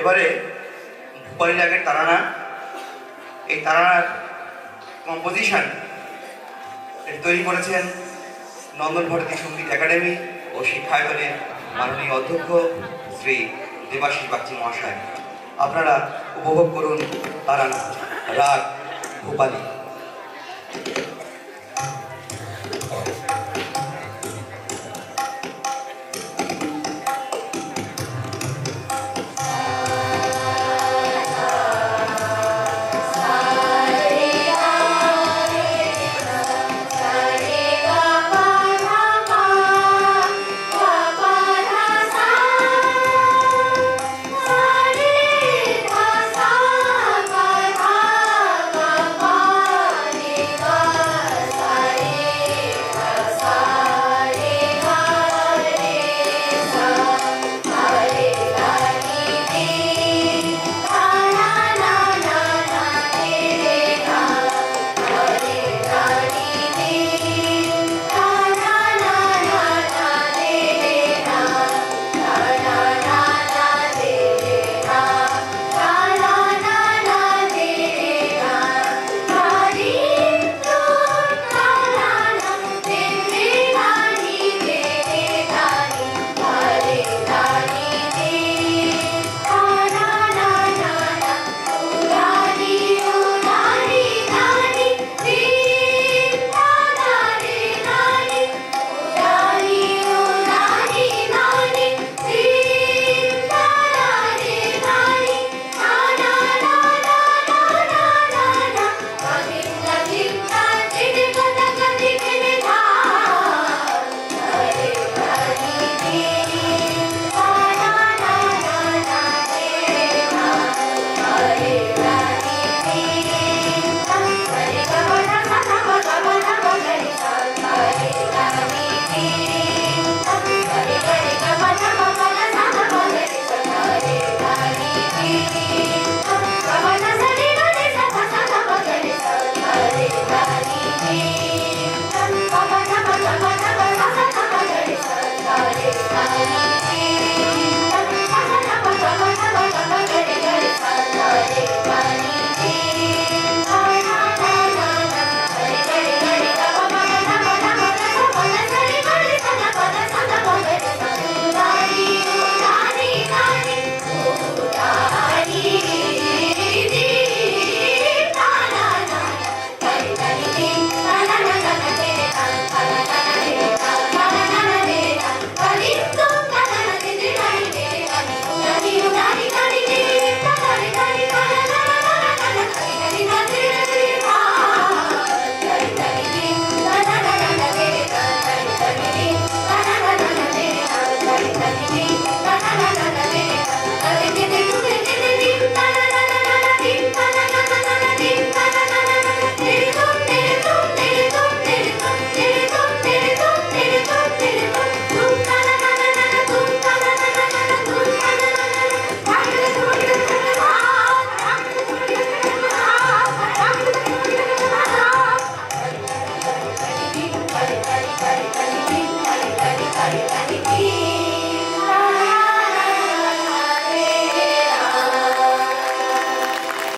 এবারে ভূপালী রাগের তারানা, এই তারানার কম্পোজিশন তৈরি করেছেন নন্দন ভারতী সংগীত একাডেমি ও শিক্ষায়তনের মাননীয় অধ্যক্ষ শ্রী দেবাশিস বাগচি মহাশয়। আপনারা উপভোগ করুন তারানা রাগ ভূপালী।